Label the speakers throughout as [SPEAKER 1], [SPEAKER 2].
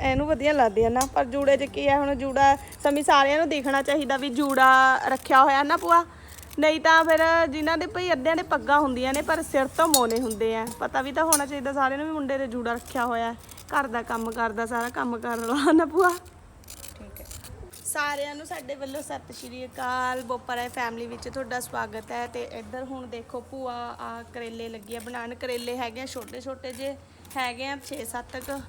[SPEAKER 1] ਇਹਨੂੰ ਵਧੀਆ ਲੱਗਦੀ ਆ ਨਾ ਪਰ ਜੂੜੇ 'ਚ ਕੀ ਆ ਹੁਣ ਜੂੜਾ ਸਮੀ ਸਾਰਿਆਂ ਨੂੰ ਦੇਖਣਾ ਚਾਹੀਦਾ ਵੀ ਜੂੜਾ ਰੱਖਿਆ ਹੋਇਆ ਨਾ ਭੂਆ। ਨਹੀਂ ਤਾਂ ਫਿਰ ਜਿਨ੍ਹਾਂ ਦੇ ਭਈ ਅੱਧਿਆਂ ਦੇ ਪੱਗਾਂ ਹੁੰਦੀਆਂ ਨੇ ਪਰ ਸਿਰ ਤੋਂ ਮੋਨੇ ਹੁੰਦੇ ਆ। ਪਤਾ ਵੀ ਤਾਂ ਹੋਣਾ ਚਾਹੀਦਾ ਸਾਰਿਆਂ ਨੂੰ ਵੀ ਮੁੰਡੇ ਦੇ ਜੂੜਾ ਰੱਖਿਆ ਹੋਇਆ ਹੈ। ਘਰ ਦਾ ਕੰਮ ਕਰਦਾ ਸਾਰਾ ਕੰਮ ਕਰਨ ਵਾਲਾ ਨਾ
[SPEAKER 2] ਹੈ।
[SPEAKER 1] ਸਾਰਿਆਂ ਨੂੰ ਸਾਡੇ ਵੱਲੋਂ ਸਤਿ ਸ਼੍ਰੀ ਅਕਾਲ। ਬੋਪਰਾ ਫੈਮਿਲੀ ਵਿੱਚ ਤੁਹਾਡਾ ਸਵਾਗਤ ਹੈ ਤੇ ਇੱਧਰ ਹੁਣ ਦੇਖੋ ਭੂਆ ਆ ਕਰੇਲੇ ਲੱਗੀ ਆ ਬਣਾਉਣ। ਕਰੇਲੇ ਹੈਗੇ ਆ ਛੋਟੇ ਛੋਟੇ ਜੇ ਹੈਗੇ ਆ 6-7 ਕ।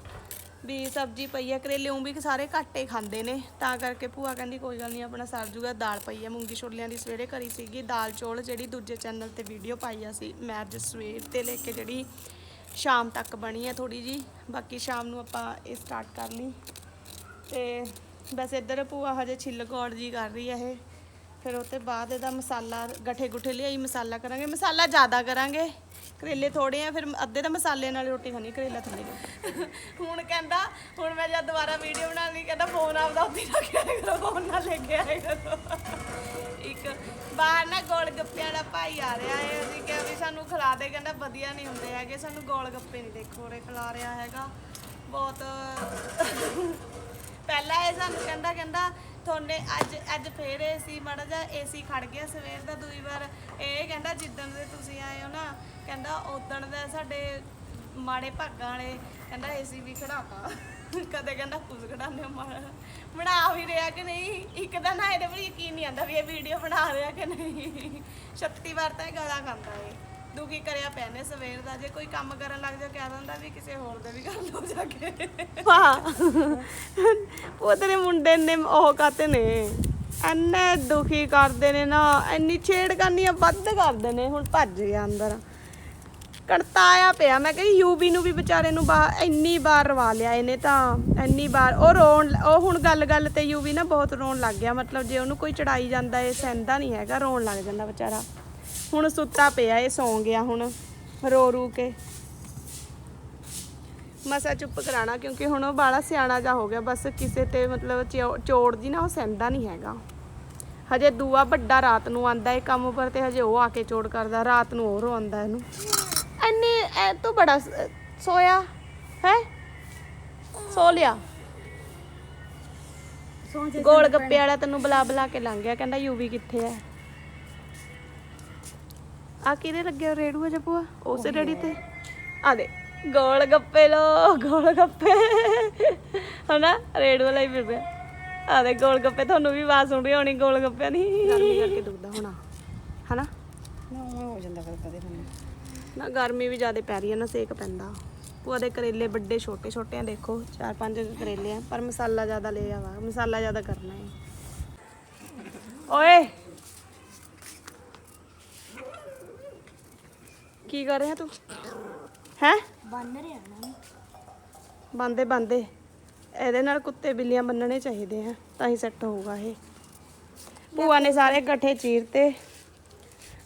[SPEAKER 1] ਵੀ ਸਬਜ਼ੀ ਪਈ ਆ ਕਰੇਲੇ ਉਂ ਵੀ ਸਾਰੇ ਘੱਟ ਹੀ ਖਾਂਦੇ ਨੇ। ਤਾਂ ਕਰਕੇ ਭੂਆ ਕਹਿੰਦੀ, ਕੋਈ ਗੱਲ ਨਹੀਂ, ਆਪਣਾ ਸਰ ਜੂਗਾ, ਦਾਲ ਪਈ ਆ, ਮੂੰਗੀ ਛੋਲਿਆਂ ਦੀ ਸਵੇਰੇ ਕਰੀ ਸੀਗੀ। ਦਾਲ ਚੌਲ ਜਿਹੜੀ ਦੂਜੇ ਚੈਨਲ ਤੇ ਵੀਡੀਓ ਪਾਈ ਆ ਸੀ, ਮੈਂ ਅੱਜ ਸਵੇਰ ਤੇ ਲੈ ਕੇ ਜਿਹੜੀ ਸ਼ਾਮ ਤੱਕ ਬਣੀ ਆ ਥੋੜੀ ਜੀ ਬਾਕੀ ਸ਼ਾਮ ਨੂੰ ਆਪਾਂ ਇਹ ਸਟਾਰਟ ਕਰ ਲਈ। ਤੇ ਬਸ ਇੱਧਰ ਭੂਆ ਹਜੇ ਛਿੱਲ ਗੋੜ ਜੀ ਕਰ ਰਹੀ ਹੈ ਇਹ। ਫਿਰ ਉਹ ਤੇ ਬਾਅਦ ਇਹਦਾ ਮਸਾਲਾ, ਗੱਠੇ ਗੁੱਠੇ ਲਿਆਈ, ਮਸਾਲਾ ਕਰਾਂਗੇ। ਮਸਾਲਾ ਜ਼ਿਆਦਾ ਕਰਾਂਗੇ। ਕਰੇਲੇ ਥੋੜੇ ਆ, ਫਿਰ ਅੱਧੇ ਤਾਂ ਮਸਾਲੇ ਨਾਲ ਰੋਟੀ ਖਾਣੀ, ਕਰੇਲਾ ਥੱਲੇ ਹੁਣ ਕਹਿੰਦਾ, ਹੁਣ ਮੈਂ ਜਦ ਦੁਬਾਰਾ ਵੀਡੀਓ ਬਣਾਉਣੀ ਕਹਿੰਦਾ ਫੋਨ ਆਪਦਾ ਉੱਥੇ ਰੱਖਿਆ ਕਰੋ ਫੋਨ ਨਾਲ ਲੈ ਕੇ ਆਏ ਕਰੋ। ਇੱਕ ਬਾਹਰ ਨਾ ਗੋਲ ਗੱਪਿਆਂ ਦਾ ਭਾਈ ਆ ਰਿਹਾ ਹੈ, ਅਸੀਂ ਕਿਹਾ ਵੀ ਸਾਨੂੰ ਖਿਲਾ ਦੇ ਕਹਿੰਦਾ ਵਧੀਆ ਨਹੀਂ ਹੁੰਦੇ ਹੈਗੇ, ਸਾਨੂੰ ਗੋਲ ਗੱਪੇ ਨਹੀਂ ਦੇਖੋ ਰੇ ਖਿਲਾ ਰਿਹਾ ਹੈਗਾ। ਬਹੁਤ ਪਹਿਲਾਂ ਇਹ ਸਾਨੂੰ ਕਹਿੰਦਾ ਕਹਿੰਦਾ ਤੁਹਾਨੇ ਅੱਜ ਅੱਜ ਫੇਰ ਏਸੀ ਮਾੜਾ ਜਿਹਾ ਏਸੀ ਖੜ ਗਿਆ ਸਵੇਰ ਦਾ, ਦੂਈ ਵਾਰ ਇਹ ਕਹਿੰਦਾ ਜਿੱਦਣ ਦੇ ਤੁਸੀਂ ਆਏ ਹੋ ਨਾ, ਕਹਿੰਦਾ ਉਦਣ ਦਾ ਸਾਡੇ ਮਾੜੇ ਭਾਗਾਂ ਵਾਲੇ, ਕਹਿੰਦਾ ਏਸੀ ਵੀ ਖੜਾਤਾ। ਕਦੇ ਕਹਿੰਦਾ ਕੁਝ ਖੜਾਉਂਦੇ ਹੋ ਮਾੜਾ ਬਣਾ ਵੀ ਰਿਹਾ ਕਿ ਨਹੀਂ? ਇੱਕ ਤਾਂ ਨਾ ਇਹਦੇ ਪਰ ਯਕੀਨ ਨਹੀਂ ਆਉਂਦਾ ਵੀ ਇਹ ਵੀਡੀਓ ਬਣਾ ਰਿਹਾ ਕਿ ਨਹੀਂ। 36 ਵਾਰ ਤਾਂ ਇਹ ਗਾਲਾਂ ਖਾਂਦਾ ਏ। ਦੁਖੀ ਕਰਿਆ ਪਿਆ ਨੇ ਸਵੇਰ ਦਾ ਜੇ ਕੋਈ ਕੰਮ ਕਰਨ ਲੱਗ ਜਾ ਕਹਿ ਦਿੰਦਾ ਵੀ ਕਿਸੇ ਹੋਰ ਦੇ ਵੀ ਕਰ ਲਓ ਜਾ ਕੇ। ਵਾਹ। ਉਹ ਤੇਰੇ ਮੁੰਡੇ ਨੇ ਉਹ ਕਾਤੇ ਨੇ? ਐਨੇ ਦੁਖੀ ਕਰਦੇ ਨੇ ਨਾ ਇੰਨੀ ਛੇੜਖਾਨੀਆਂ ਵੱਧ ਕਰਦੇ ਨੇ ਹੁਣ ਭੱਜ ਗਿਆ ਅੰਦਰ। ਕੜਤਾਇਆ ਪਿਆ ਮੈਂ ਕਹਿੰਦੀ ਯੂਵੀ ਨੂੰ ਵੀ ਵਿਚਾਰੇ ਨੂੰ ਬਾ ਇੰਨੀ ਵਾਰ ਰਵਾ ਲਿਆ ਇਹਨੇ ਤਾਂ ਇੰਨੀ ਵਾਰ ਉਹ ਰੋਣ ਉਹ ਹੁਣ ਗੱਲ ਗੱਲ ਤੇ ਯੂਵੀ ਨਾ ਬਹੁਤ ਰੋਣ ਲੱਗ ਗਿਆ ਮਤਲਬ ਜੇ ਉਹਨੂੰ ਕੋਈ ਚੜਾਈ ਜਾਂਦਾ ਇਹ ਸਹਿੰਦਾ ਨਹੀਂ ਹੈਗਾ ਰੋਣ ਲੱਗ ਜਾਂਦਾ ਵਿਚਾਰਾ। ਹੁਣ ਸੁੱਤਾ ਪਿਆ ਇਹ ਸੌਂ ਗਿਆ ਹੁਣ ਰੋ ਰੂ ਕੇ। ਮਸਾ ਚੁੱਪ ਕਰਾਣਾ ਕਿਉਂਕਿ ਹੁਣ ਉਹ ਬਾਲਾ ਸਿਆਣਾ ਜਾ ਹੋ ਗਿਆ ਬਸ ਕਿਸੇ ਤੇ ਮਤਲਬ ਚੋੜ ਜੀ ਨਾ ਉਹ ਸਹਿੰਦਾ ਨਹੀਂ ਹੈਗਾ। ਹਜੇ ਦੂਆ ਵੱਡਾ ਰਾਤ ਨੂੰ ਆਂਦਾ ਇਹ ਕੰਮ ਉੱਪਰ ਤੇ ਹਜੇ ਉਹ ਆ ਕੇ ਚੋੜ ਕਰਦਾ ਰਾਤ ਨੂੰ ਉਹ ਰੋਂਦਾ ਇਹਨੂੰ। ਐਨੇ ਐ ਤੋਂ ਬੜਾ ਸੋਇਆ ਹੈ? ਸੋ ਲਿਆ। ਗੋਲ ਗੱਪੇ ਵਾਲਾ ਤੈਨੂੰ ਬੁਲਾ ਬੁਲਾ ਕੇ ਲੰਘ ਗਿਆ ਕਹਿੰਦਾ ਯੂਵੀ ਕਿੱਥੇ ਐ? ਆ ਕਿਹਦੇ ਲੱਗਿਆ ਰੇੜੂ ਅਜੇ ਭੂਆ? ਉਸੇ ਰੇੜੀ ਤੇ? ਆ ਦੇ ਗੋਲ ਗੱਪੇ ਲੋ ਗੋਲ ਗੱਪੇ। ਹਨਾ? ਰੇੜੂ ਵਾਲਾ ਹੀ ਪਿਆ ਆ ਦੇ ਗੋਲ ਗੱਪੇ ਤੁਹਾਨੂੰ ਵੀ ਆਵਾਜ਼ ਸੁਣ ਰਹੀ ਹੋਣੀ ਗੋਲ ਗੱਪਿਆਂ ਦੀ। ਗਰਮੀ ਕਰਕੇ ਦੁਖਦਾ ਹੋਣਾ। ਹਨਾ?
[SPEAKER 2] ਨਾ ਉਹ ਹੋ ਜਾਂਦਾ ਕਦੇ ਕਦੇ। ਮੈਨੂੰ
[SPEAKER 1] ਨਾ ਗਰਮੀ ਵੀ ਜ਼ਿਆਦਾ ਪੈ ਰਹੀ ਹੈ ਨਾ ਸੇਕ ਪੈਂਦਾ। ਭੂਆ ਦੇ ਕਰੇਲੇ ਵੱਡੇ ਛੋਟੇ ਛੋਟੇ ਆ ਦੇਖੋ ਚਾਰ ਪੰਜ ਕਰੇਲੇ ਆ। ਪਰ ਮਸਾਲਾ ਜ਼ਿਆਦਾ ਲਿਆ ਵਾ ਮਸਾਲਾ ਜ਼ਿਆਦਾ ਕਰਨਾ ਹੈ ਓਏ! ਕੀ ਕਰ ਰਿਹਾ ਤੂੰ? ਹੈ?
[SPEAKER 2] ਬੰਨ ਰਿਹਾ ਨਾ
[SPEAKER 1] ਬੰਦੇ ਬੰਦੇ। ਇਹਦੇ ਨਾਲ ਕੁੱਤੇ ਬਿੱਲੀਆਂ ਬੰਨਣੇ ਚਾਹੀਦੇ ਆ ਤਾਂ ਹੀ ਸੈੱਟ ਹੋਊਗਾ ਇਹ। ਭੂਆ ਨੇ ਸਾਰੇ ਗੱਠੇ ਚੀਰਤੇ।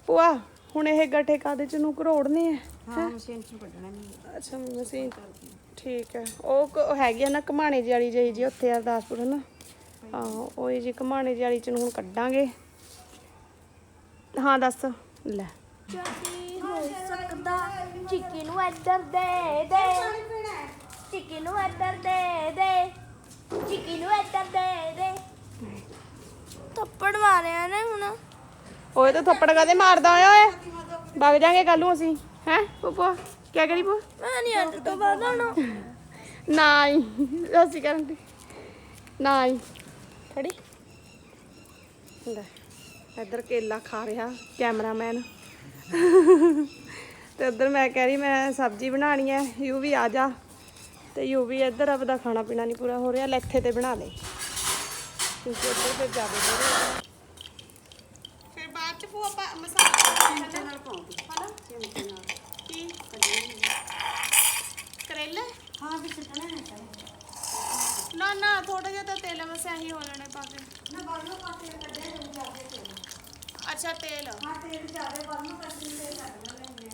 [SPEAKER 1] ਭੂਆ ਹੁਣ ਇਹ ਗੱਠੇ ਕਾਦੇ ਚ ਨੂੰ ਘਰੋੜਨੇ ਆ?
[SPEAKER 2] ਹਾਂ ਮਸ਼ੀਨ ਚ ਕੱਢਣਾ ਨਹੀਂ
[SPEAKER 1] ਅੱਛਾ ਮਸੀਂ ਠੀਕ ਹੈ ਉਹ ਹੈਗੀ ਆ ਨਾ ਕਮਾਣੇ ਜਿਹੀ ਵਾਲੀ ਜਿਹੀ ਜੀ ਉੱਥੇ ਅਰਦਾਸਪੁਰ ਹੈ ਨਾ ਹਾਂ ਉਹ ਜੀ ਕਮਾਣੇ ਵਾਲੀ ਚ ਨੂੰ ਹੁਣ ਕੱਢਾਂਗੇ। ਹਾਂ ਦੱਸ। ਲੈ।
[SPEAKER 3] ਸਕਦਾ ਚਿੱਕੀ ਨੂੰ ਇੱਧਰ ਦੇ ਦੇ। ਚਿੱਕੀ ਨੂੰ ਇੱਧਰ ਦੇ ਦੇ। ਚਿੱਕੀ ਨੂੰ ਇੱਧਰ ਦੇ ਦੇ। ਥੱਪੜ ਮਾਰਿਆ ਨੇ ਹੁਣ।
[SPEAKER 1] ਓਏ ਤਾਂ ਥੱਪੜ ਕਾਦੇ ਮਾਰਦਾ ਓਏ ਓਏ? ਵਗ ਜਾਾਂਗੇ ਕੱਲ ਨੂੰ ਅਸੀਂ ਹੈ? ਪੂਪਾ ਕੀ ਕਰੀ ਪੂ?
[SPEAKER 3] ਮੈਂ ਨਹੀਂ ਅੱਜ ਤੋਂ ਬਾਅਦ ਹੁਣ
[SPEAKER 1] ਨਹੀਂ ਅਸੀਂ ਕਰਨ ਦੀ। ਨਹੀਂ ਖੜੀ ਲੈ ਇੱਧਰ ਕੇਲਾ ਖਾ ਰਿਹਾ ਕੈਮਰਾਮੈਨ। ਤੇ ਉੱਧਰ ਮੈਂ ਕਹਿ ਰਹੀ ਮੈਂ ਸਬਜ਼ੀ ਬਣਾਣੀ ਹੈ ਯੂ ਵੀ ਆ ਜਾ। ਤੇ ਯੂ ਵੀ ਇੱਧਰ ਆਪਦਾ ਖਾਣਾ ਪੀਣਾ ਨਹੀਂ ਪੂਰਾ ਹੋ ਰਿਹਾ ਲੈਥੇ ਤੇ ਬਣਾ ਲੈ ਕਿਉਂਕਿ ਉੱਧਰ ਤੇ ਜ਼ਿਆਦਾ ਦੇਰ ਫਿਰ ਬਾਅਦ ਚ ਭੂ ਆਪਾਂ ਮਸਾਲਾ
[SPEAKER 2] ਨਾਲ ਪਾਉਂਦੀ
[SPEAKER 1] ਹਨਾ?
[SPEAKER 2] ਚਿਮਟੇ ਨਾਲ।
[SPEAKER 1] ਕੀ? ਕਰੇਲੇ?
[SPEAKER 2] ਹਾਂ ਵੀ ਸੁੱਟਣਾ ਹੈ
[SPEAKER 1] ਨਾ ਨਾ ਥੋੜਾ ਜਿਹਾ ਤਾਂ ਤੇਲ ਬਸ ਇਹੀ ਹੋ ਲੈਣੇ ਪਾ ਕੇ।
[SPEAKER 2] ਨਾ ਬਾਲੂ ਪਾਸੇ ਕੱਢਿਆ ਤੇ ਜਾਦੇ ਤੇ
[SPEAKER 1] ਅੱਛਾ ਤੇਲ।
[SPEAKER 2] ਹਾਂ ਤੇਲ ਜਾਦੇ ਬਾਲੂ ਕੱਢੀ ਤੇ ਕੱਢ ਲੈਣੇ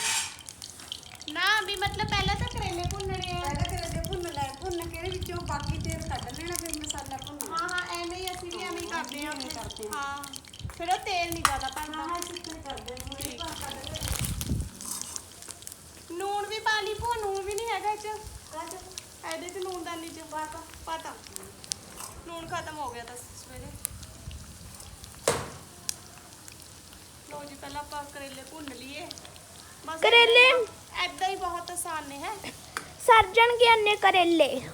[SPEAKER 1] ਨਾ ਵੀ ਮਤਲਬ ਪਹਿਲਾਂ ਤਾਂ ਕਰੇਲੇ ਭੁੰਨਣੇ ਆ।
[SPEAKER 2] ਪਹਿਲਾਂ ਦੇ ਭੁੰਨ ਲੈ ਭੁੰਨ ਕੇ ਇਹਦੇ ਵਿੱਚੋਂ ਬਾਕੀ ਤੇਲ ਕੱਢ ਲੈਣਾ ਫਿਰ ਮਸਾਲਾ ਭੁੰਨਣਾ
[SPEAKER 1] ਹਾਂ ਹਾਂ ਐਵੇਂ ਹੀ ਅਸੀਂ ਵੀ ਐਵੇਂ ਹੀ ਕਰਦੇ ਆ
[SPEAKER 2] ਐਵੇਂ ਕਰਦੇ ਆ।
[SPEAKER 1] ਹਾਂ ਫਿਰ ਉਹ ਤੇਲ ਨਹੀਂ ਜ਼ਿਆਦਾ
[SPEAKER 2] ਹਾਂ
[SPEAKER 1] ਪੈਂਦਾ।
[SPEAKER 2] ਹਾਂ ਕਰਦੇ ਹਾਂ ਇਹ ਪਾ ਕੱਢ ਲੈ
[SPEAKER 1] ਨੂਣ ਵੀ ਪਾ ਲਈ ਭੂਆ ਨੂਣ ਵੀ ਨਹੀਂ ਹੈਗਾ ਇਹ ਚ?
[SPEAKER 2] ਕੱਢ
[SPEAKER 1] ਇਹਦੇ ਚ ਨੂਨ ਦਾਨੀ ਚ। ਪਾ ਖਤਮ ਹੋ ਗਿਆ ਤਾਂ ਸਵੇਰੇ ਲੋ ਜੀ ਪਹਿਲਾਂ ਆਪਾਂ ਕਰੇਲੇ ਭੁੰਨ ਲਈਏ। ਬਸ
[SPEAKER 3] ਕਰੇਲੇ?
[SPEAKER 1] ਐਦਾਂ ਹੀ ਬਹੁਤ ਆਸਾਨ ਨੇ ਹੈ?
[SPEAKER 3] ਸਰਜਣ ਕੇ ਅੰਨੇ ਕਰੇਲੇ।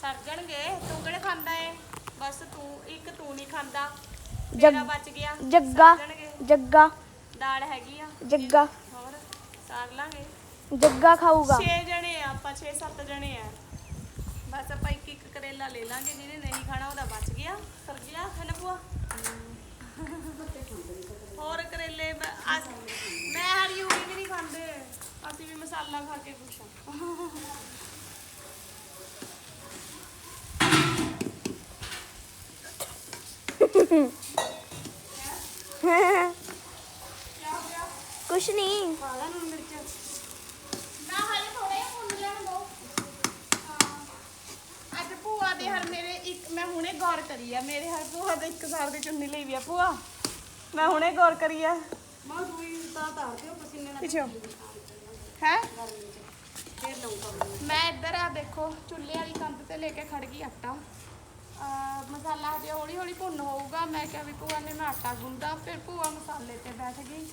[SPEAKER 1] ਸਰ ਜਾਣਗੇ ਤੂੰ ਕਿਹੜੇ ਖਾਂਦਾ ਏ? ਬਸ ਤੂੰ ਇੱਕ ਤੂੰ ਨਹੀਂ ਖਾਂਦਾ।
[SPEAKER 3] ਜੱਗ-
[SPEAKER 1] ਤੇਰਾ ਬਚ ਗਿਆ।
[SPEAKER 3] ਜੱਗਾ
[SPEAKER 1] ਸਰ ਜਾਣਗੇ।
[SPEAKER 3] ਜੱਗਾ।
[SPEAKER 1] ਦਾਲ ਹੈਗੀ ਆ।
[SPEAKER 3] ਜੱਗਾ।
[SPEAKER 1] ਹੋਰ? ਸਾਰ ਲਾਂਗੇ।
[SPEAKER 3] ਜੱਗਾ ਖਾਊਗਾ।
[SPEAKER 1] 6 ਜਣੇ ਆ ਆਪਾਂ 6-7 ਜਣੇ ਆ। ਬਸ ਆਪਾਂ ਇੱਕ ਇੱਕ ਕਰੇਲਾ ਲੈ ਲਾਂਗੇ ਜਿਹਨੇ ਨਹੀਂ ਖਾਣਾ ਉਹਦਾ ਬਚ ਗਿਆ। ਸਰ ਗਿਆ ਹੈ ਨਾ ਭੂਆ? ਹੋਰ ਕਰੇਲੇ ਮੈਂ ਅੱਜ- ਮੈਂ ਹਰੀ ਹੋਈ ਵੀ ਨਹੀਂ ਖਾਂਦੇ। ਅਸੀਂ ਵੀ ਮਸਾਲਾ ਖਾ ਕੇ ਖੁਸ਼
[SPEAKER 3] ਕੁਛ ਨਹੀਂ।
[SPEAKER 1] ਪਾਲਾ ਨੂੰ ਮਿਰਚ। ਮੈਂ ਹਾਲੇ ਥੋੜੇ ਭੁੰਨ ਲੈਣ ਦੋ ਅੱਜ ਭੂਆ ਦੇ ਹਰ ਮੇਰੇ ਇੱਕ ਮੈਂ ਹੁਣੇ ਗੌਰ ਕਰੀ ਆ ਮੇਰੇ ਹਰ ਭੂਆ ਦੇ ਇੱਕ ਸਾਰ ਦੀ ਚੁੰਨੀ ਲਈ ਵੀ ਆ ਭੂਆ। ਮੈਂ ਹੁਣੇ ਗੌਰ ਕਰੀ ਆ।
[SPEAKER 2] ਮਾਂ ਦੂਈ ਤਾਂ ਧਾਰ ਦਿਓ ਪਸੀਨੇ ਨਾਲ
[SPEAKER 1] ਪਿੱਛੇ ਹੈ।
[SPEAKER 2] ਫੇਰ ਲਾਉਂਗਾ
[SPEAKER 1] ਮੈਂ। ਇੱਧਰ ਆ ਦੇਖੋ ਚੁੱਲ੍ਹੇ ਵਾਲੀ ਕੰਧ ਤੇ ਲੈ ਕੇ ਖੜ ਗਈ ਆਟਾ। ਅਹ ਮਸਾਲਾ ਹਜੇ ਹੌਲੀ ਹੌਲੀ ਭੁੰਨ ਹੋਊਗਾ। ਮੈਂ ਕਿਹਾ ਵੀ ਭੂਆ ਨੇ ਮੈਂ ਆਟਾ ਗੁੰਦਾ ਫਿਰ ਭੂਆ ਮਸਾਲੇ ਤੇ ਬੈਠ ਗਈ।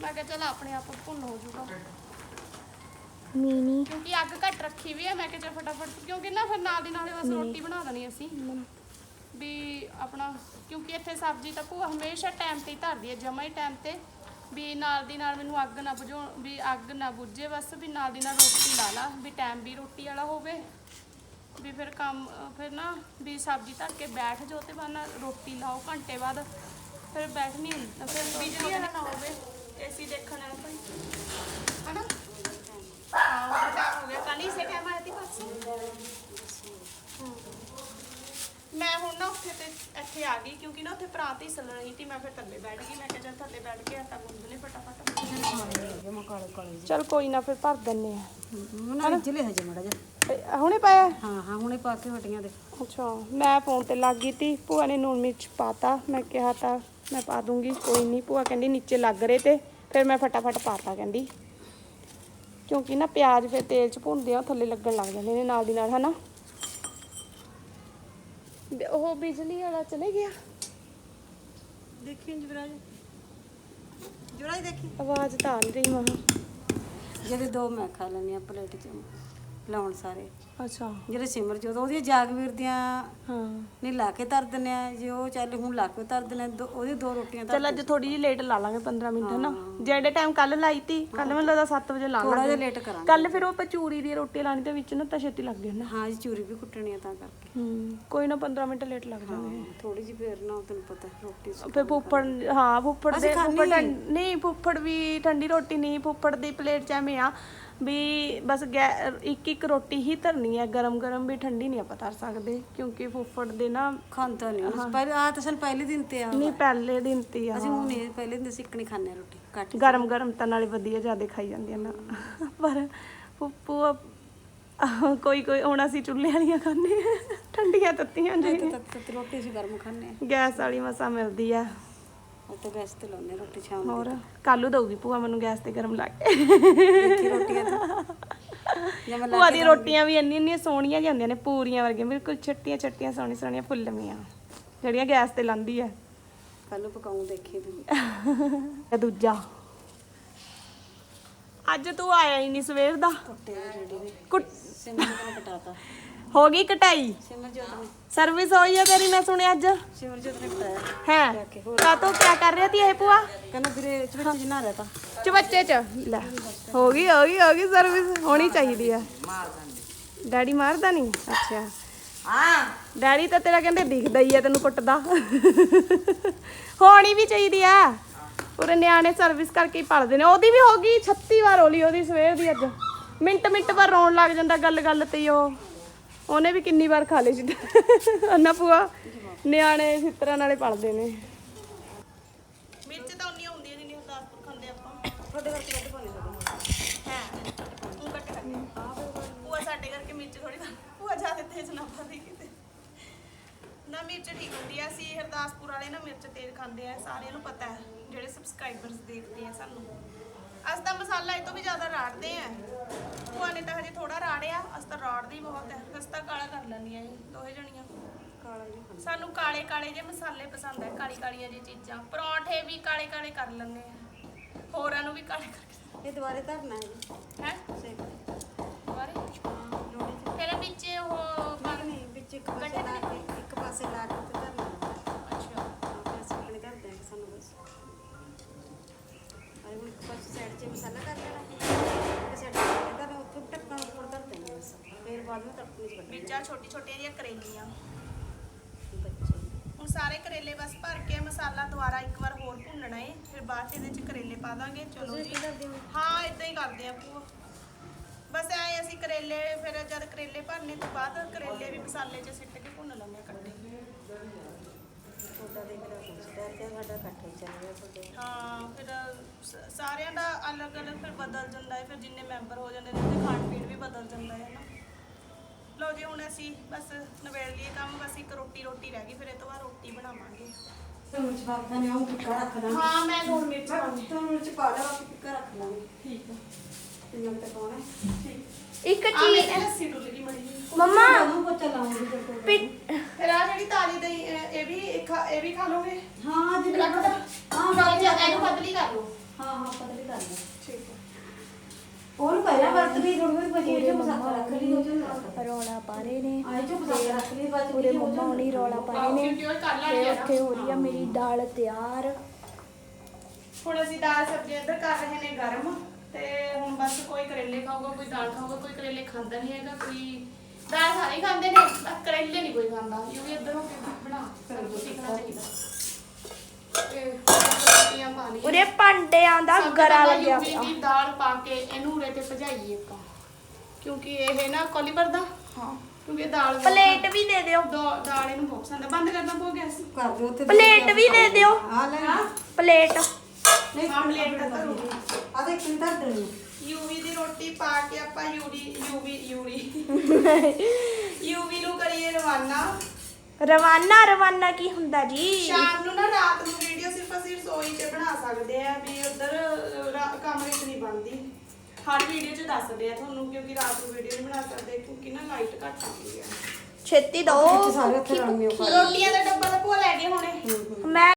[SPEAKER 1] ਮੈਂ ਕਿਹਾ ਚਲ ਆਪਣੇ ਆਪ ਭੁੰਨ ਹੋ ਜਾਊਗਾ
[SPEAKER 3] ਮੀਨੀ।
[SPEAKER 1] ਕਿਉਂਕਿ ਅੱਗ ਘੱਟ ਰੱਖੀ ਵੀ ਹੈ ਮੈਂ ਕਿਹਾ ਚਲ ਫਟਾਫਟ ਕਿਉਂਕਿ ਨਾ ਫਿਰ ਨਾਲ ਦੀ ਨਾਲੇ ਬਸ ਰੋਟੀ ਬਣਾ ਦੇਣੀ ਅਸੀਂ। ਵੀ ਆਪਣਾ ਕਿਉਂਕਿ ਇੱਥੇ ਸਬਜ਼ੀ ਤਾਂ ਭੂਆ ਹਮੇਸ਼ਾ ਟਾਈਮ ਤੇ ਹੀ ਧਰਦੀ ਹੈ ਜਮਾ ਹੀ ਟਾਈਮ ਤੇ। ਵੀ ਨਾਲ ਦੀ ਨਾਲ ਮੈਨੂੰ ਅੱਗ ਨਾ ਬੁਝੋ ਵੀ ਅੱਗ ਨਾ ਬੁਝੇ ਬਸ ਵੀ ਨਾਲ ਦੀ ਨਾਲ ਰੋਟੀ ਲਾ ਲਾ ਵੀ ਟਾਈਮ ਵੀ ਰੋਟੀ ਵਾਲਾ ਹੋਵੇ। ਵੀ ਫਿਰ ਕੰਮ ਫਿਰ ਨਾ ਵੀ ਸਬਜ਼ੀ ਧਰ ਕੇ ਬੈਠ ਜਾਓ ਤੇ ਬਾਅਦ ਨਾਲ ਰੋਟੀ ਲਾਓ ਘੰਟੇ ਬਾਅਦ ਫਿਰ ਬੈਠ ਨਹੀਂ ਹੁੰਦਾ ਫਿਰ ਬਿਜਲੀ ਵਾਲਾ ਨਾ ਹੋਵੇ ਏਸੀ ਦੇਖਣ ਵਾਲਾ ਭਾਈ। ਹਨਾ? ਹਾਂ ਉਹ ਟਾਈਮ ਹੋ ਗਿਆ ਕੱਲ ਹੀ ਸੇ ਟਾਈਮ ਆਇਆ ਸੀ ਪਰਸੋਂ ਮੈਂ ਹੁਣ ਨਾ ਉੱਥੇ ਤੇ ਇੱਥੇ ਆ ਗਈ ਕਿਉਂਕਿ ਨਾ ਉੱਥੇ ਪ੍ਰਾਂਤ ਹੀ ਸਲ ਰਹੀ ਸੀ ਮੈਂ ਫਿਰ ਥੱਲੇ ਬੈਠ ਗਈ ਮੈਂ ਕਿਹਾ ਚੱਲ ਥੱਲੇ ਬੈਠ ਕੇ ਆਟਾ ਗੁੰਦ ਲੈ ਫਟਾਫਟ।
[SPEAKER 2] ਜਮਾ ਕਾਲੇ ਕਾਲੇ
[SPEAKER 1] ਚਲ ਕੋਈ ਨਾ ਫਿਰ ਭਰ ਦਿੰਨੇ ਆ
[SPEAKER 2] ਮਨਾ ਜਿਲੇ ਹਜੇ ਮੜਾ ਜਾ
[SPEAKER 1] ਤੇ ਹੁਣੇ ਪਾਇਆ?
[SPEAKER 2] ਹਾਂ ਹਾਂ ਹੁਣੇ ਪਾ ਕੇ ਹਟੀਆਂ ਦੇ।
[SPEAKER 1] ਅੱਛਾ ਮੈਂ ਫੋਨ ਤੇ ਲੱਗ ਗਈ ਤੀ ਭੂਆ ਨੇ ਨੂਨ ਮਿਰਚ ਪਾਤਾ ਮੈਂ ਕਿਹਾ ਤਾਂ ਮੈਂ ਪਾ ਦੂੰਗੀ ਕੋਈ ਨਹੀਂ ਭੂਆ ਕਹਿੰਦੀ ਨੀਚੇ ਲੱਗ ਰਹੇ ਤੇ ਫਿਰ ਮੈਂ ਫਟਾਫਟ ਪਾਤਾ ਕਹਿੰਦੀ। ਕਿਉਂਕਿ ਨਾ ਪਿਆਜ਼ ਫਿਰ ਤੇਲ ਚ ਭੁੰਨਦੇ ਆ ਥੱਲੇ ਲੱਗਣ ਲੱਗ ਜਾਂਦੇ ਨੇ ਨਾਲ ਦੀ ਨਾਲ ਹਨਾ? ਉਹ ਬਿਜਲੀ ਵਾਲਾ ਚਲੇ ਗਿਆ।
[SPEAKER 2] ਦੇਖੀ ਜਵਰਾਜ ਜਵਰਾਜ ਦੇਖੀ?
[SPEAKER 1] ਆਵਾਜ਼ ਤਾਂ ਆ ਨਹੀਂ ਰਹੀ ਮਾਂ
[SPEAKER 2] ਜਿਹਦੇ ਦੋ ਮੈਂ ਖਾ ਲੈਣੀ ਆ ਪਲੇਟ ਚ। ਲਾਉਣ ਸਾਰੇ।
[SPEAKER 1] ਅੱਛਾ।
[SPEAKER 2] ਜਿਹੜੇ ਸਿਮਰ ਜਦੋਂ ਉਹਦੀਆਂ ਜਾਗਵੀਰ ਦੀਆਂ
[SPEAKER 1] ਹਾਂ।
[SPEAKER 2] ਨਹੀਂ ਲਾ ਕੇ ਧਰ ਦਿੰਦੇ ਆ ਜੇ ਉਹ ਚੱਲ ਹੁਣ ਲਾ ਕੇ ਧਰ ਦਿੰਦੇ ਆ, ਦੋ- ਉਹਦੀ ਦੋ ਰੋਟੀਆਂ ਧਰ
[SPEAKER 1] ਚਲ ਅੱਜ ਥੋੜੀ ਜਿਹੀ ਲੇਟ ਲਾ ਲਾਂਗੇ 15 ਮਿੰਟ ਨਾ ਜਿਹੜੇ ਟਾਈਮ ਕੱਲ ਲਾਈ ਤੀ ਕੱਲ ਮੈਨੂੰ ਲੱਗਦਾ 7 ਵਜੇ ਲਾ
[SPEAKER 2] ਥੋੜਾ
[SPEAKER 1] ਲਾਂਗੇ।
[SPEAKER 2] ਜਿਹਾ ਲੇਟ ਕਰਾਂਗੇ।
[SPEAKER 1] ਕੱਲ ਫਿਰ ਉਹ ਪਚੂਰੀ ਦੀ ਰੋਟੀ ਲਾਣੀ ਤੇ ਵਿੱਚ ਨਾ ਤਾਂ ਛੇਤੀ ਲੱਗ ਜਾਣਾ
[SPEAKER 2] ਹਾਂ ਜੀ ਚੂਰੀ ਵੀ ਕੁੱਟਣੀ ਆ ਤਾਂ ਕਰਕੇ।
[SPEAKER 1] ਹੂੰ ਕੋਈ ਨਾ 15 ਮਿੰਟ ਲੇਟ ਲੱਗ ਜਾਣਗੇ।
[SPEAKER 2] ਥੋੜੀ ਜਿਹੀ ਫੇਰ ਨਾ ਤੈਨੂੰ ਪਤਾ ਰੋਟੀ ਸੁ-
[SPEAKER 1] ਫਿਰ ਫੁੱਫੜ ਹਾਂ ਫੁੱਫੜ ਦੇ ਫੁੱਫੜ ਠੰ- ਨਹੀਂ ਫੁੱਫੜ ਵੀ ਠੰਡੀ ਰੋਟੀ ਨਹੀਂ ਫੁੱਫੜ ਦੀ ਪਲੇਟ ਚ ਐਵੇਂ ਆ। ਵੀ ਬਸ ਗੈ- ਇੱਕ ਇੱਕ ਰੋਟੀ ਹੀ ਧਰਨੀ ਹੈ ਗਰਮ ਗਰਮ ਵੀ ਠੰਡੀ ਨਹੀਂ ਆਪਾਂ ਧਰ ਸਕਦੇ ਕਿਉਂਕਿ ਫੁੱਫੜ ਦੇ ਨਾ
[SPEAKER 2] ਖਾਂਦਾ ਨਹੀਂ ਪਰ ਆ ਤਾਂ ਸਾਨੂੰ ਪਹਿਲੇ ਦਿਨ ਤੇ ਆ
[SPEAKER 1] ਨਹੀਂ ਪਹਿਲੇ ਦਿਨ ਤੇ ਆ।
[SPEAKER 2] ਅਸੀਂ ਹੁਣ ਇਹ ਪਹਿਲੇ ਦਿਨ ਸਿੱਕਣੀ ਆ ਰੋਟੀ ਕੱਟ
[SPEAKER 1] ਗਰਮ ਗਰਮ ਤਾਂ ਨਾਲੇ ਵਧੀਆ ਜ਼ਿਆਦਾ ਖਾਈ ਜਾਂਦੀਆਂ ਨਾ। ਪਰ ਆ- ਕੋਈ ਕੋਈ ਹੁਣ ਅਸੀਂ ਚੁੱਲ੍ਹੇ ਵਾਲੀਆਂ ਖਾਂਦੇ ਆ ਠੰਡੀਆਂ ਤੱਤੀਆਂ
[SPEAKER 2] ਤੇ
[SPEAKER 1] ਜੀ
[SPEAKER 2] ਤੱਤ ਰੋਟੀ ਅਸੀਂ ਗਰਮ ਖਾਂਦੇ ਆ
[SPEAKER 1] ਗੈਸ ਵਾਲੀ ਮਸਾ ਮਿਲਦੀ ਆ।
[SPEAKER 2] ਉਹ ਤੇ ਗੈਸ ਤੇ ਲਾਉਂਦੇ ਆ ਰੋਟੀ ਸ਼ਾਮ ਨੂੰ
[SPEAKER 1] ਹੋਰ ਕੱਲੂ ਦਊਗੀ ਭੂਆ ਮੈਨੂੰ ਗੈਸ ਤੇ ਗਰਮ ਲਾ ਕੇ।
[SPEAKER 2] ਦੇਖੀ ਰੋਟੀਆਂ ਤਾਂ। ਜੇ ਮੈਂ
[SPEAKER 1] ਭੂਆ ਦੀ ਰੋਟੀਆਂ ਵੀ ਇੰਨੀ ਇੰਨੀਆਂ ਸੋਹਣੀਆਂ ਜਾਂਦੀਆਂ ਨੇ ਪੂਰੀਆਂ ਵਰਗੀਆਂ ਬਿਲਕੁਲ ਛੱਟੀਆਂ ਛੱਟੀਆਂ ਸੋਹਣੀ ਸੋਹਣੀਆਂ ਫੁੱਲਵੀਆਂ ਜਿਹੜੀਆਂ ਗੈਸ ਤੇ ਲਾਂਦੀ ਆ
[SPEAKER 2] ਕੱਲ ਪਕਾਉਂ ਦੇਖੀ ਤੂੰ।
[SPEAKER 1] ਤੇ ਦੂਜਾ। ਅੱਜ ਤੂੰ ਆਇਆ ਹੀ ਨਹੀਂ ਸਵੇਰ ਦਾ।
[SPEAKER 2] ਕੁੱਟੇ ਰੈਡੀ ਨੇ
[SPEAKER 1] ਕੁੱਟ-
[SPEAKER 2] ਜੋਤ ਨੇ ਕਟਾਤਾ
[SPEAKER 1] ਹੋ ਗਈ ਕਟਾਈ?
[SPEAKER 2] ਸਿਮਰ ਜੋਤ ਨੇ।
[SPEAKER 1] ਸਰਵਿਸ ਹੋਈ ਆ ਤੇਰੀ ਮੈਂ ਸੁਣਿਆ ਅੱਜ?
[SPEAKER 2] ਸਿਮਰ ਜੋਤ ਨੇ ਕਟਾਇਆ
[SPEAKER 1] ਹੈ। ਕਾਤੋਂ ਕਿਆ ਕਰ ਰਹੀ ਤੀ ਇਹ ਭੂਆ?
[SPEAKER 2] ਕਹਿੰਦਾ ਵੀਰੇ ਚ ਵਿੱਚ ਜਨਾ ਰਹਤਾ।
[SPEAKER 1] ਚਵੱਚੇ ਚ। ਲੈ ਹੋ ਗਈ ਹੋ ਗਈ ਹੋ ਗਈ ਸਰਵਿਸ। ਹੋਣੀ ਚਾਹੀਦੀ ਆ। ਡੈਡੀ ਮਾਰਦਾ ਨਹੀਂ ਅੱਛਾ। ਹਾਂ। ਡੈਡੀ ਤਾਂ ਤੇਰਾ ਕਹਿੰਦੇ ਦਿਖਦਾ ਹੀ ਆ ਤੈਨੂੰ ਕੁੱਟਦਾ। ਹੋਣੀ ਵੀ ਚਾਹੀਦੀ ਆ। ਪੂਰੇ ਨਿਆਣੇ ਸਰਵਿਸ ਕਰਕੇ ਹੀ ਪਲਦੇ ਨੇ। ਉਹਦੀ ਵੀ ਹੋ ਗਈ 36 ਵਾਰ ਹੋਲੀ ਉਹਦੀ ਸਵੇਰ ਦੀ ਅੱਜ। ਮਿੰਟ ਮਿੰਟ ਪਰ ਰੋਣ ਲੱਗ ਜਾਂਦਾ ਗੱਲ ਗੱਲ ਤੇ ਉਹ। ਉਹਨੇ ਵੀ ਕਿੰਨੀ ਵਾਰ ਖਾ ਲਈ ਸੀ। ਅੰਨਾ ਭੂਆ ਨਿਆਣੇ ਫਿੱਤਰਾਂ ਨਾਲੇ ਪਲਦੇ ਨੇ। ਮਿਰਚ ਤਾਂ ਉਨੀ ਹੁੰਦੀ ਨਹੀਂ ਹਰਦਾਸਪੁਰ ਖਾਂਦੇ ਆਪਾਂ।
[SPEAKER 2] ਤੁਹਾਡੇ ਕਰਕੇ ਵੱਧ ਪਾਣੀ ਲੱਗਦਾ
[SPEAKER 1] ਹੈ ਉਹ ਕੱਟ ਕਰ ਭੂਆ ਸਾਡੇ ਕਰਕੇ ਮਿਰਚ ਥੋੜੀ ਭੂਆ ਜ਼ਿਆਦਾ ਤੇਜ਼ ਨਾ ਪਾਦੀ ਕਿਤੇ। ਨਾ ਮਿਰਚ ਠੀਕ ਹੁੰਦੀ ਆ। ਅਸੀਂ ਹਰਦਾਸਪੁਰ ਵਾਲੇ ਨਾ ਮਿਰਚ ਤੇਜ਼ ਖਾਂਦੇ ਆ। ਸਾਰਿਆਂ ਨੂੰ ਪਤਾ ਹੈ ਜਿਹੜੇ ਸਬਸਕ੍ਰਾਈਬਰਸ ਦੇਖਦੇ ਆ ਸਾਨੂੰ। ਅਸੀਂ ਤਾਂ ਮਸਾਲਾ ਇਹ ਤੋਂ ਵੀ ਜ਼ਿਆਦਾ ਰਾੜਦੇ ਆ। ਭੂਆ ਨੇ ਤਾਂ ਹਜੇ ਥੋੜਾ ਰਾੜਿਆ ਅਸੀਂ ਤਾਂ ਰਾੜਦੇ ਹੀ ਬਹੁਤ ਹੈ ਅਸੀਂ ਤਾਂ ਕਾਲਾ ਕਰ ਲੈਂਦੀਆਂ ਇਹ ਦੋਹੇ ਜਣੀਆਂ।
[SPEAKER 2] ਕਾਲਾ ਹੀ
[SPEAKER 1] ਸਾਨੂੰ ਕਾਲੇ ਕਾਲੇ ਜੇ ਮਸਾਲੇ ਪਸੰਦ ਹੈ ਕਾਲੀ ਕਾਲੀਆਂ ਜੀ ਚੀਜ਼ਾਂ। ਪਰੌਂਠੇ ਵੀ ਕਾਲੇ ਕਾਲੇ ਕਰ ਲੈਂਦੇ ਆ। ਹੋਰਾਂ ਨੂੰ ਵੀ ਕਾਲੇ ਕਰਕੇ
[SPEAKER 2] ਇਹ ਦੁਬਾਰੇ ਧਰਨਾ ਹੈ ਜੀ।
[SPEAKER 1] ਹੈ?
[SPEAKER 2] ਸੇਕ
[SPEAKER 1] ਛੋਟੀ ਛੋਟੀਆਂ ਜਿਹੀਆਂ ਕਰੇਲੀਆਂ। ਹੁਣ ਸਾਰੇ ਕਰੇਲੇ ਬਸ ਭਰ ਕੇ ਮਸਾਲਾ ਦੁਬਾਰਾ ਇੱਕ ਵਾਰ ਹੋਰ ਭੁੰਨਣਾ ਏ ਫਿਰ ਬਾਅਦ ਚ ਇਹਦੇ ਚ ਕਰੇਲੇ ਪਾ ਦਾਂਗੇ। ਚਲੋ ਜੀ।
[SPEAKER 2] ਹੋ
[SPEAKER 1] ਹਾਂ ਇਦਾਂ ਹੀ ਕਰਦੇ ਆ ਭੂਆ। ਬਸ ਐ ਅਸੀਂ ਕਰੇਲੇ ਫਿਰ ਜਦ ਕਰੇਲੇ ਭਰਨੇ ਤੋਂ ਬਾਅਦ ਕਰੇਲੇ ਵੀ ਮਸਾਲੇ 'ਚ ਸਿੱਟ ਕੇ ਭੁੰਨ ਆ ਇਕੱਠੇ।
[SPEAKER 2] ਤੁਹਾਡਾ ਦੇਖ ਰਿਹਾ ਪੁੱਛਦਾ ਤੇ ਸਾਡਾ ਇਕੱਠੇ ਚੱਲ ਰਿਹਾ ਤੁਹਾਡੇ।
[SPEAKER 1] ਹਾਂ ਫਿਰ ਸ- ਸਾਰਿਆਂ ਦਾ ਅਲੱਗ ਅਲੱਗ ਫਿਰ ਬਦਲ ਜਾਂਦਾ ਹੈ ਫਿਰ ਜਿੰਨੇ ਮੈਂਬਰ ਹੋ ਜਾਂਦੇ ਨੇ ਤੇ ਖਾਣ ਪੀਣ ਵੀ ਬਦਲ ਜਾਂਦਾ ਹੈ ਨਾ ਲਓ ਜੀ ਹੁਣ ਅਸੀਂ ਬਸ ਨਵੇੜ ਲਈਏ ਕੰਮ ਬਸ ਇੱਕ ਰੋਟੀ ਰੋਟੀ ਰਹਿ ਗਈ ਫਿਰ ਇਹ ਤੋਂ ਬਾਅਦ ਰੋਟੀ ਬਣਾਵਾਂਗੇ।
[SPEAKER 2] ਤੁਹਾਨੂੰ ਜਵਾਬ ਨੇ ਉਹ ਟਿੱਕਾ ਰੱਖ ਦਾਂਗੇ
[SPEAKER 1] ਹਾਂ ਮੈਂ ਲੂਣ ਮਿਰਚ ਪਾਉਂਗੀ
[SPEAKER 2] ਤੁਹਾਨੂੰ ਚ ਪਾ ਲਾ ਟਿੱਕਾ ਰੱਖ ਲਾਂਗੇ।
[SPEAKER 1] ਠੀਕ ਹੈ
[SPEAKER 2] ਤੇ ਤੱਕ ਆਉਣਾ
[SPEAKER 1] ਠੀਕ।
[SPEAKER 3] ਇੱਕ ਚੀਜ਼
[SPEAKER 1] ਲੱਸੀ ਡੁੱਲ ਗਈ ਮੜੀ
[SPEAKER 3] ਮੰਮਾ!
[SPEAKER 2] ਨੂੰ ਪੋਚਾ ਲਾਉਂਗੀ
[SPEAKER 3] ਪਿ-
[SPEAKER 1] ਫਿਰ ਆ ਜਿਹੜੀ ਤਾਜੀ ਦਹੀਂ ਇਹ ਵੀ ਇਹ ਵੀ ਖਾ ਲੋਗੇ
[SPEAKER 2] ਹਾਂ ਜੀ
[SPEAKER 1] ਰੱਖ
[SPEAKER 2] ਹਾਂ
[SPEAKER 1] ਜੀ ਇਹਨੂੰ ਪਤਲੀ ਕਰ ਲਓ।
[SPEAKER 2] ਹਾਂ ਹਾਂ ਪਤਲੀ ਕਰ ਲੈ
[SPEAKER 1] ਠੀਕ ਹੈ
[SPEAKER 2] ਉਹਨੂੰ ਵਰਤ ਲਈ ਥੋੜੀ ਥੋੜੀ ਬਜੀ ਇਹ ਮਸਾਲਾ ਰੱਖ ਲਈ ਉਹ ਜੋ
[SPEAKER 3] ਰੌਲਾ ਪਾ ਰਹੇ ਨੇ।
[SPEAKER 2] ਆਏ ਜੋ ਮਸਾਲਾ ਰੱਖ ਲਈ ਬਾਅਦ
[SPEAKER 3] ਪੂਰੇ ਮੰਮਾ ਹੁਣੀ ਰੌਲਾ ਪਾ ਰਹੇ ਨੇ। ਤੇ ਉੱਥੇ ਹੋ ਰਹੀ ਆ ਮੇਰੀ ਦਾਲ ਤਿਆਰ।
[SPEAKER 1] ਹੁਣ ਅਸੀਂ ਦਾਲ ਸਬਜ਼ੀ ਇੱਧਰ ਕਰ ਰਹੇ ਨੇ ਗਰਮ। ਤੇ ਹੁਣ ਬਸ ਕੋਈ ਕਰੇਲੇ ਖਾਊਗਾ ਕੋਈ ਦਾਲ ਖਾਊਗਾ ਕੋਈ ਕਰੇਲੇ ਖਾਂਦਾ ਨਹੀਂ ਹੈਗਾ ਕੋਈ ਦਾਲ ਸਾਰੇ ਖਾਂਦੇ ਨੇ। ਬਸ ਕਰੇਲੇ ਨਹੀਂ ਕੋਈ ਖਾਂਦਾ। ਇਹ ਵੀ ਇੱਧਰ ਬਣਾ ਸਾਨੂੰ ਸਿੱਖਣਾ ਚਾਹੀਦਾ ਤੇ ਲਈਏ
[SPEAKER 3] ਉਰੇ ਭਾਂਡਿਆਂ ਦਾ ਗਰਾ ਲੱਗਿਆ ਪਿਆ
[SPEAKER 1] ਦੀ ਦਾਲ ਪਾ ਕੇ ਇਹਨੂੰ ਉਰੇ ਤੇ ਭਜਾਈਏ ਆਪਾਂ। ਕਿਉਂਕਿ ਇਹ ਨਾ ਕੋਲੀਬਰ ਦਾ।
[SPEAKER 3] ਹਾਂ।
[SPEAKER 1] ਕਿਉਂਕਿ ਇਹ ਦਾਲ
[SPEAKER 3] ਪਲੇਟ ਵੀ ਦੇ ਦਿਓ।
[SPEAKER 1] ਦੋ- ਦਾਲ ਇਹਨੂੰ ਬਹੁਤ ਪਸੰਦ ਹੈ ਬੰਦ ਕਰਦਾ ਪੋ ਗੈਸ।
[SPEAKER 2] ਕਰ ਦਿਓ ਤੇ
[SPEAKER 3] ਪਲੇਟ ਵੀ ਦੇ ਦਿਓ।
[SPEAKER 2] ਆ ਲੈ।
[SPEAKER 3] ਪਲੇਟ।
[SPEAKER 2] ਨਹੀਂ
[SPEAKER 1] ਹਾਂ, ਪਲੇਟ ਤਾਂ ਧਰੋ।
[SPEAKER 2] ਆ ਦੇਖ ਕਿੰਨੀ ਧਰ ਦੇਣੀ।
[SPEAKER 1] ਯੂਵੀ ਦੀ ਰੋਟੀ ਪਾ ਕੇ ਆਪਾਂ ਯੂਰੀ ਯੂਵੀ ਯੂਰੀ। ਯੂਵੀ ਨੂੰ ਕਰੀਏ ਰਵਾਨਾ।
[SPEAKER 3] ਰਵਾਨਾ ਰਵਾਨਾ ਕੀ ਹੁੰਦਾ ਜੀ?
[SPEAKER 1] ਸ਼ਾਮ ਨੂੰ ਨਾ ਰਾਤ ਨੂੰ ਅਸੀਂ ਰਸੋਈ 'ਚ ਬਣਾ ਸਕਦੇ ਆ ਵੀ ਉਧਰ ਕਮਰੇ 'ਚ ਨਹੀਂ ਬਣਦੀ। ਹਰ ਵੀਡੀਓ 'ਚ ਦੱਸਦੇ ਆ ਤੁਹਾਨੂੰ ਕਿਉਂਕਿ ਰਾਤ ਨੂੰ ਵੀਡੀਓ ਨਹੀਂ ਬਣਾ ਸਕਦੇ ਕਿਉਂਕਿ ਨਾ ਲਾਈਟ ਘੱਟ ਆਉਂਦੀ ਆ।
[SPEAKER 3] ਛੇਤੀ ਦੋ।
[SPEAKER 2] ਸਾਰੇ ਉੱਥੇ
[SPEAKER 1] ਰੋਟੀਆਂ ਦਾ ਡੱਬਾ ਤਾਂ ਭੂਆ ਲੈ ਗਏ ਹੋਣੇ।
[SPEAKER 3] ਮੈਂ